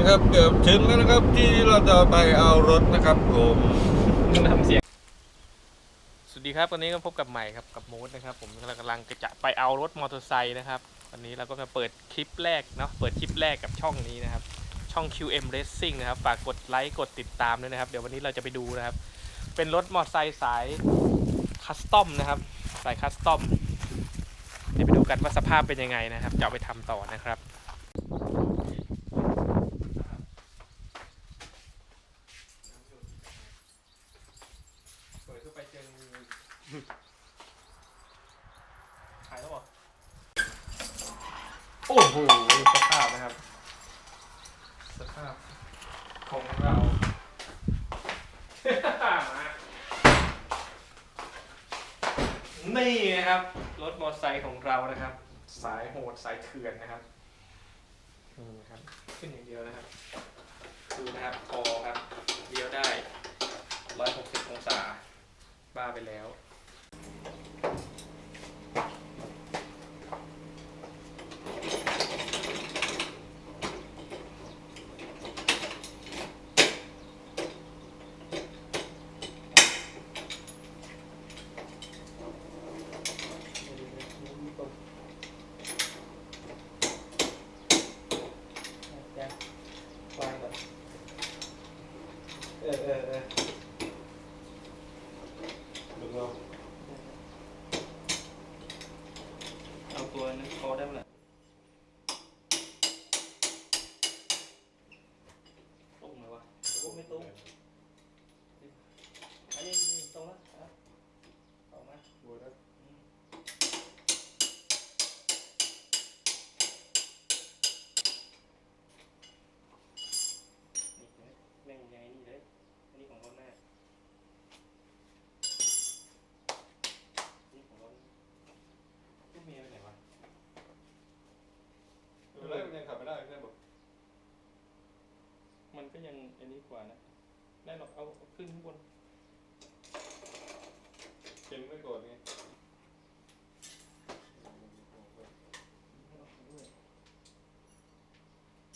นะครับเกือบถึงแล้วนะครับที่เราจะไปเอารถนะครับผมทำเสียง สวัสดีครับวันนี้ก็พบกับใหม่ครับกับมูดนะครับ ผมกำลังจะไปเอารถมอเตอร์ไซค์นะครับวันนี้เราก็มาเปิดคลิปแรกเนาะเปิดคลิปแรกกับช่องนี้นะครับ ช่อง QM Racing นะครับ ฝากกดไลค์กดติดตามด้วยนะครับ เดี๋ยววันนี้เราจะไปดูนะครับ เป็นรถมอเตอร์ไซค์สายคัสตอมนะครับ สายคัสตอมเดี๋ยวไปดูกันว่าสภาพเป็นยังไงนะครับ จะเอาไปทำต่อนะครับ เปิดเข้าไปเจองู ขายแล้วเหรอโอ้โหสภาพนะครับ สภาพของเรามานี่นะครับ รถมอเตอร์ไซค์ของเรานะครับ สายโหดสายเถื่อนนะครับนี่นะครับ ขึ้นอย่างเดียวนะครับ ดูนะครับคอครับเลี้ยวได้ 160 องศา บ้าไปแล้ว เออเออเออดูเมันก็ยังอันนี้กว่านะ ได้หรอกเอาขึ้นข้างบนเข็นไว้ก่อนไง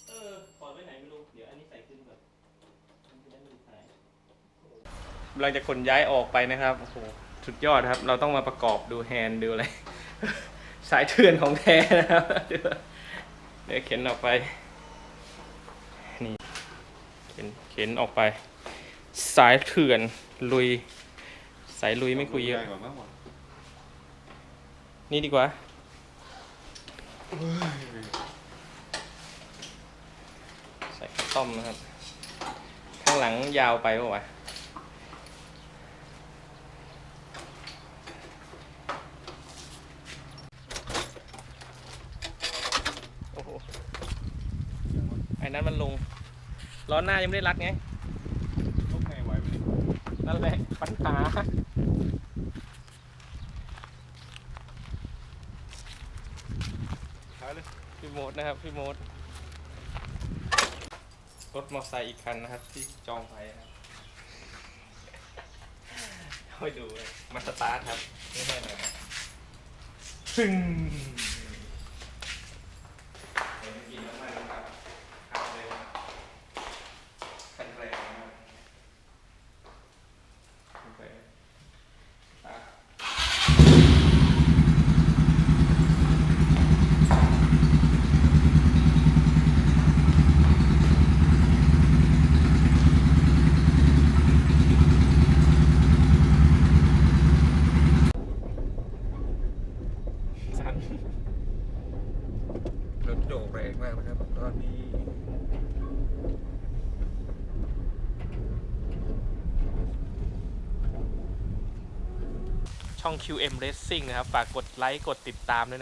เออถอดไว้ไหนไม่รู้ เดี๋ยวอันนี้ใส่ขึ้นก่อนมันจะได้ไม่หลุดหายกำลังจะขนย้ายออกไปนะครับโอ้โหสุดยอดครับ เราต้องมาประกอบดูแฮนด์ดูอะไร สายเถื่อนของแท้นะครับเดี๋ยวเข็นออกไป นี่ เข็นเข็นออกไป สายเถื่อนลุย สายลุยไม่คุยเยอะก่อนมากกว่านี่ดีกว่า ใส่ข้าวต้มนะครับ ข้างหลังยาวไปปะวะโอ้โหไอ้นั้นมันลง ล้อหน้ายังไม่ได้รัดไงต้องไงไหวไหมนั่นแหละปัญหาท้ายเลยพี่โมดนะครับพี่โมดรถมอเตอร์ไซค์อีกคันนะครับ ที่จองไปนะครับค่อยดูเลยมาสตาร์ทครับไม่ใช่หน่อยนซึ่งเดี๋ยวกินน้ำมันนะครับขับเลยนะครับคันแรงนะครับโอเคสตาร์ท สั่น รถโดดแรงมากนะครับ ตอนนี้ช่อง QM Racing นะครับ ฝากกดไลค์ กดติดตามด้วยนะ